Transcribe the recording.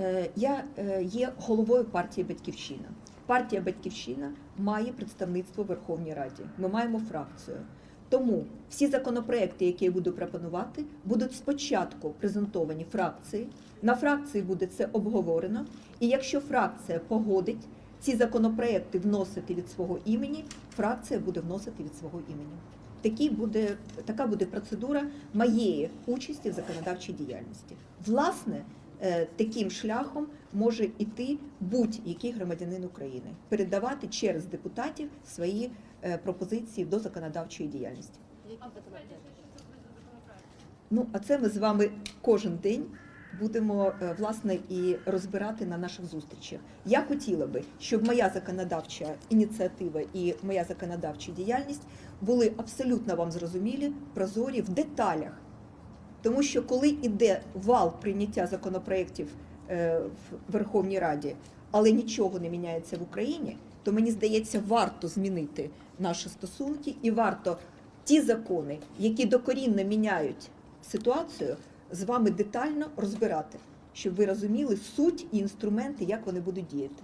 Е, Я е, є головою партії Батьківщина. Партія Батьківщина має представництво в Верховній Раді. Ми маємо фракцію. Тому всі законопроекти, які я буду пропонувати, будуть спочатку презентовані фракції. На фракції буде це обговорено. І якщо фракція погодить ці законопроекти вносити від свого імені, фракція буде вносити від свого імені. Такий буде, така буде процедура моєї участі в законодавчій діяльності. Власне, таким шляхом може йти будь-який громадянин України, передавати через депутатів свої е, пропозиції до законодавчої діяльності. Ну, а це ми з вами кожен день будемо е, власне і розбирати на наших зустрічах. Я хотіла би, щоб моя законодавча ініціатива і моя законодавча діяльність були абсолютно вам зрозумілі, прозорі в деталях. Тому що коли йде вал прийняття законопроєктів е, в Верховній Раді, але нічого не міняється в Україні, то мені здається, варто змінити наші стосунки і варто ті закони, які докорінно міняють ситуацію, з вами детально розбирати, щоб ви розуміли суть і інструменти, як вони будуть діяти.